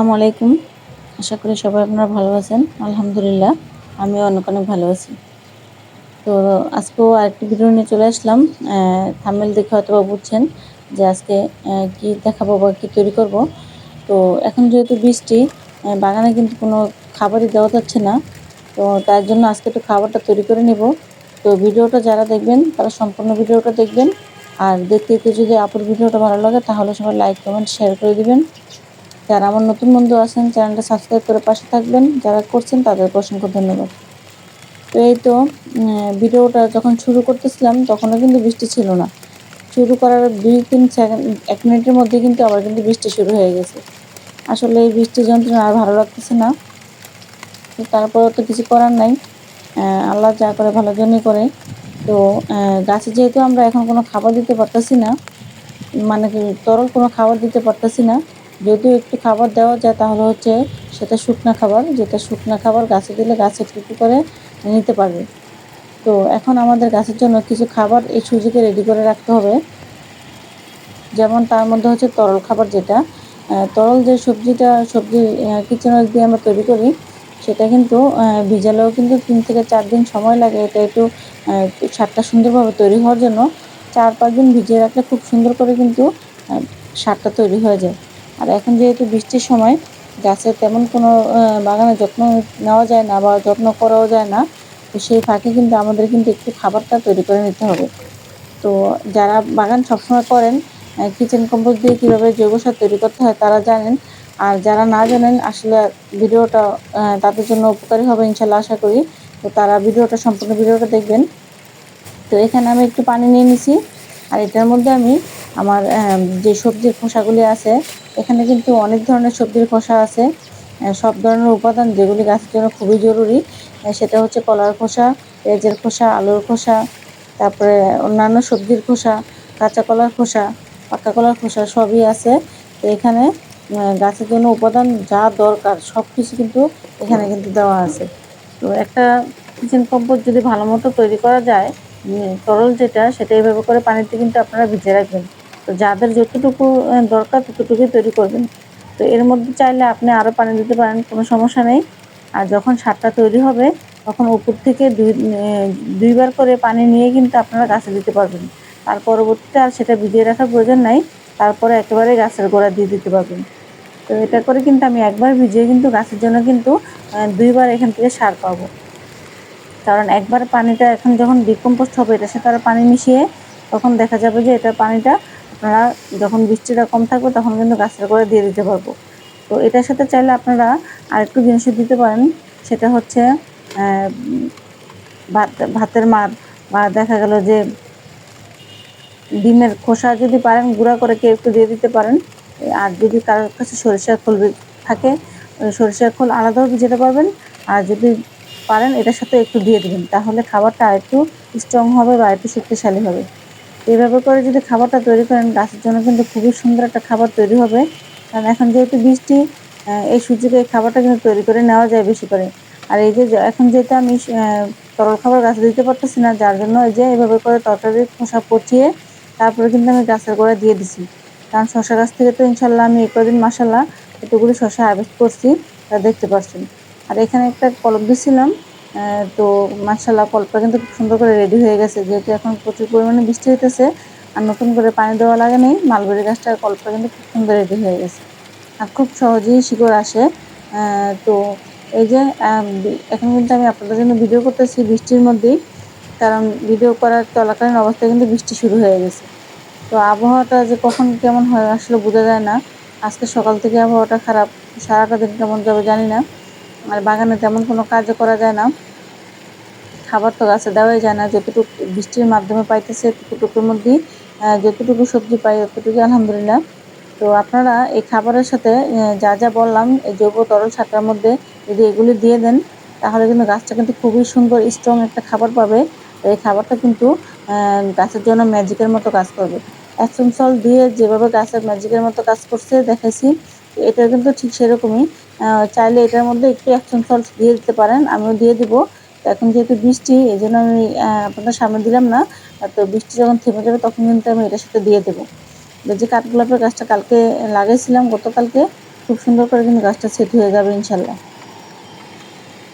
আসসালামু আলাইকুম। আশা করি সবাই আপনারা ভালো আছেন। আলহামদুলিল্লাহ, আমিও অনেক অনেক ভালো আছি। তো আজকেও আরেকটি ভিডিও নিয়ে চলে আসলাম। থামেল দেখে হয়তো বুঝছেন যে আজকে কি দেখাবো বা কী তৈরি করব। তো এখন যেহেতু বৃষ্টি বাগানে কিন্তু কোনো খাবারই দেওয়া যাচ্ছে না। তো তার জন্য আজকে একটু খাবারটা তৈরি করে নেব। তো ভিডিওটা যারা দেখবেন, তারা সম্পূর্ণ ভিডিওটা দেখবেন। আর দেখতে দেখতে যদি আপুর ভিডিওটা ভালো লাগে, তাহলে সবাই লাইক কমেন্ট শেয়ার করে দিবেন। যারা আমার নতুন বন্ধু আছেন, চ্যানেলটা সাবস্ক্রাইব করে পাশে থাকবেন। যারা করছেন, তাদেরকে অসংখ্য ধন্যবাদ। তো এই তো ভিডিওটা যখন শুরু করতেছিলাম, তখনও কিন্তু বৃষ্টি ছিল না। শুরু করার দুই তিন সেকেন্ড এক মিনিটের মধ্যে কিন্তু আবার কিন্তু বৃষ্টি শুরু হয়ে গেছে। আসলে এই বৃষ্টির যন্ত্রণা আর ভালো লাগতেছে না। তারপরও তো কিছু করার নাই। আল্লাহ যা করে ভালোর জন্যই করে। তো গাছে যেহেতু আমরা এখন কোনো খাবার দিতে পারতেছি না মানে তরল কোনো খাবার দিতে পারতেছি না যদি একটু খাবার দেওয়া যায়, তাহলে হচ্ছে সেটা শুকনা খাবার, যেটা শুকনা খাবার গাছে দিলে গাছে একটু করে নিতে পারবে। তো এখন আমাদের গাছের জন্য কিছু খাবার এই সুযোগে রেডি করে রাখতে হবে। যেমন তার মধ্যে হচ্ছে তরল খাবার যেটা তরল যে সবজিটা, সবজি কিচেন দিয়ে আমরা তৈরি করি, সেটা কিন্তু ভিজালেও কিন্তু তিন থেকে চার দিন সময় লাগে। এটা একটু সারটা সুন্দরভাবে তৈরি হওয়ার জন্য চার পাঁচ দিন ভিজিয়ে রাখলে খুব সুন্দর করে কিন্তু সারটা তৈরি হয়ে যায়। আর এখন যেহেতু বৃষ্টির সময়, গাছের তেমন কোনো বাগানে যত্ন নেওয়া যায় না বা যত্ন করাও যায় না, তো সেই ফাঁকে কিন্তু আমাদের কিন্তু একটু খাবারটা তৈরি করে নিতে হবে। তো যারা বাগান সবসময় করেন কিচেন কম্পোস্ট দিয়ে কীভাবে জৈব সার তৈরি করতে হয় তারা জানেন। আর যারা না জানেন, আসলে ভিডিওটা তাদের জন্য উপকারী হবে ইনশাল্লাহ আশা করি। তো তারা ভিডিওটা, সম্পূর্ণ ভিডিওটা দেখবেন। তো এখানে আমি একটু পানি নিয়ে নিছি। আর এটার মধ্যে আমি আমার যে সবজির খোসাগুলি আছে এখানে কিন্তু অনেক ধরনের সবজির খোসা আছে। সব ধরনের উপাদান যেগুলি গাছের জন্য খুবই জরুরি। সেটা হচ্ছে কলার খোসা, পেঁয়াজের খোসা, আলুর খোসা, তারপরে অন্যান্য সবজির খোসা, কাঁচা কলার খোসা, পাকা কলার খোসা সবই আছে। তো এখানে গাছের জন্য উপাদান যা দরকার সব কিছু কিন্তু এখানে কিন্তু দেওয়া আছে। তো একটা কিচেন কম্পোস্ট যদি ভালো মতো তৈরি করা যায় তরল যেটা, সেটা এইভাবে করে পানিতে কিন্তু আপনারা ভিজে রাখবেন। তো যাদের যতটুকু দরকার ততটুকুই তৈরি করবেন। তো এর মধ্যে চাইলে আপনি আরও পানি দিতে পারেন, কোনো সমস্যা নেই। আর যখন সারটা তৈরি হবে, তখন উপর থেকে দুই দুইবার করে পানি নিয়ে কিন্তু আপনারা গাছে দিতে পারবেন। তার পরবর্তীতে আর সেটা ভিজিয়ে রাখার প্রয়োজন নাই, তারপরে একেবারে গাছের গোড়া দিয়ে দিতে পারবেন। তো এটা করে কিন্তু আমি একবার ভিজিয়ে কিন্তু গাছের জন্য কিন্তু দুইবার এখান থেকে সার পাবো। কারণ একবার পানিটা এখন যখন ডিকম্পোস্ট হবে, এটার সাথে আরও পানি মিশিয়ে তখন দেখা যাবে যে এটা পানিটা আপনারা যখন বৃষ্টিটা কম থাকবে তখন কিন্তু গাছের করে দিয়ে দিতে পারব। তো এটার সাথে চাইলে আপনারা আরেকটু জিনিসও দিতে পারেন। সেটা হচ্ছে ভাত, ভাতের মার, বা দেখা গেল যে ডিমের খোসা যদি পারেন, গুঁড়া করে কেউ একটু দিয়ে দিতে পারেন। আর যদি কারোর কাছে সরিষার খোল থাকে সরিষার খোল আলাদাও যেতে পারবেন। আর যদি পারেন, এটার সাথে একটু দিয়ে দেবেন। তাহলে খাবারটা একটু স্ট্রং হবে বা একটু শক্তিশালী হবে। এইভাবে করে যদি খাবারটা তৈরি করেন, গাছের জন্য কিন্তু খুবই সুন্দর একটা খাবার তৈরি হবে। কারণ এখন যেহেতু বৃষ্টি এই সুযোগে এই খাবারটা কিন্তু তৈরি করে নেওয়া যায় বেশি করে। আর এই যে, এখন যেহেতু আমি তরল খাবার গাছে দিতে পারতেছি না, যার জন্য এই যে এইভাবে করে তরকারির খোসা পচিয়ে তারপরে কিন্তু আমি গাছের গোড়া দিয়ে দিছি। কারণ শশা গাছ থেকে তো ইনশাল্লাহ আমি এই কদিন মাসাল্লাহ এতগুলি শশা হারভেস্ট করছি, তা দেখতে পাচ্ছেন আর এখানে একটা কলম দিছিলাম তো মাসাল্লাহ কলটা কিন্তু খুব সুন্দর করে রেডি হয়ে গেছে। যেহেতু এখন প্রচুর পরিমাণে বৃষ্টি হইতেছে, আর নতুন করে পানি দেওয়া লাগে নেই, মালবেরি গাছটার কলটা কিন্তু খুব সুন্দর রেডি হয়ে গেছে। আর খুব সহজেই শিকড় আসে। তো এই যে এখন কিন্তু আমি আপনাদের জন্য ভিডিও করতেছি বৃষ্টির মধ্যেই। কারণ ভিডিও করার চলাকালীন অবস্থায় কিন্তু বৃষ্টি শুরু হয়ে গেছে। তো আবহাওয়াটা যে কখন কেমন হয় আসলে বোঝা যায় না। আজকে সকাল থেকে আবহাওয়াটা খারাপ, সারাটা দিন কেমন যাবে জানি না। আর বাগানে তেমন কোনো কাজও করা যায় না। খাবার তো গাছে দেওয়াই যায় না। যতটুকু বৃষ্টির মাধ্যমে পাইতেছে ততটুকুর মধ্যেই যতটুকু সবজি পাই ততটুকু আলহামদুলিল্লাহ। তো আপনারা এই খাবারের সাথে যা যা বললাম, এই জৈব তরল সারটার মধ্যে যদি এগুলি দিয়ে দেন, তাহলে কিন্তু গাছটা কিন্তু খুবই সুন্দর স্ট্রং একটা খাবার পাবে। এই খাবারটা কিন্তু গাছের জন্য ম্যাজিকের মতো কাজ করবে। সল দিয়ে যেভাবে গাছের ম্যাজিকের মতো কাজ করছে, দেখাইছি। এটা কিন্তু ঠিক সেরকমই। চাইলে এটার মধ্যে একটু অ্যাকশন সল্ট দিয়ে দিতে পারেন, আমিও দিয়ে দিব। এখন যেহেতু বৃষ্টি এই জন্য আমি আপনাদের সামনে দিলাম না। তো বৃষ্টি যখন থেমে যাবে তখন কিন্তু আমি এটার সাথে দিয়ে দেবো। যে কাঠগোলাপের গাছটা কালকে লাগাইছিলাম গতকালকে খুব সুন্দর করে কিন্তু গাছটা সেট হয়ে যাবে ইনশাল্লাহ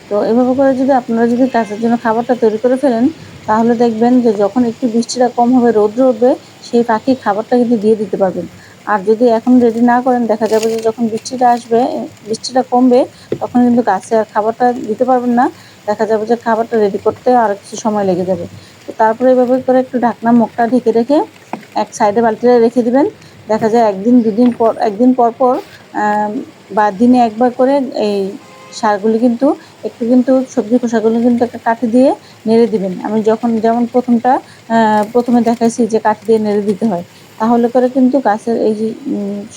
তো এভাবে করে যদি আপনারা যদি গাছের জন্য খাবারটা তৈরি করে ফেলেন, তাহলে দেখবেন যে যখন একটু বৃষ্টিটা কম হবে রৌদ্র উঠবে সেই পাখি খাবারটা কিন্তু দিয়ে দিতে পারবেন। আর যদি এখন রেডি না করেন, দেখা যাবে যে যখন বৃষ্টিটা আসবে, বৃষ্টিটা কমবে, তখন কিন্তু গাছে আর খাবারটা দিতে পারবেন না। দেখা যাবে যে খাবারটা রেডি করতে আর কিছু সময় লেগে যাবে। তো তারপরে এভাবে করে একটু ঢাকনা মুখটা ঢেকে রেখে এক সাইডে বালতিটা রেখে দিবেন। দেখা যায় একদিন, দুদিন পর, একদিন পর পর বা দিনে একবার করে এই সারগুলি কিন্তু, একটু কিন্তু সবজি খোসাগুলো কিন্তু একটা কাঠি দিয়ে নেড়ে দিবেন। আমি যখন, যেমন প্রথমটা প্রথমে দেখাইছি যে কাঠি দিয়ে নেড়ে দিতে হয়। তাহলে করে কিন্তু গাছের এই যে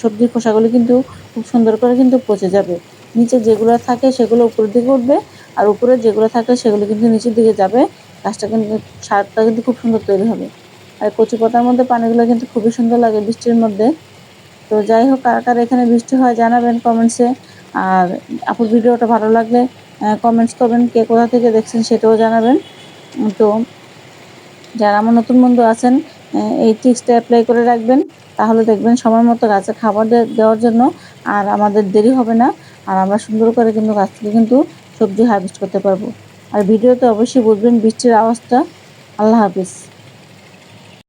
সবজির খোসাগুলো কিন্তু খুব সুন্দর করে কিন্তু পচে যাবে। নিচে যেগুলো থাকে সেগুলো উপরের দিকে উঠবে আর উপরে যেগুলো থাকে সেগুলো কিন্তু নিচের দিকে যাবে। গাছটা কিন্তু, সারটা কিন্তু খুব সুন্দর তৈরি হবে। আর কচি পাতার মধ্যে পানিগুলো কিন্তু খুবই সুন্দর লাগে বৃষ্টির মধ্যে। তো যাই হোক, কার কার এখানে বৃষ্টি হয় জানাবেন কমেন্টসে আর আপুর ভিডিওটা ভালো লাগলে কমেন্টস করবেন, কে কোথা থেকে দেখছেন সেটাও জানাবেন। তো যারা আমার নতুন বন্ধু আছেন এই টিক্সটা অ্যাপ্লাই করে রাখবেন। তাহলে দেখবেন সময় মতো গাছে খাবার দেওয়ার জন্য আর আমাদের দেরি হবে না। আর আমরা সুন্দর করে কিন্তু গাছ থেকে কিন্তু সবজি হারভেস্ট করতে পারব। আর ভিডিওতে অবশ্যই বুঝবেন বৃষ্টির আওয়াজটা। আল্লাহ হাফিজ।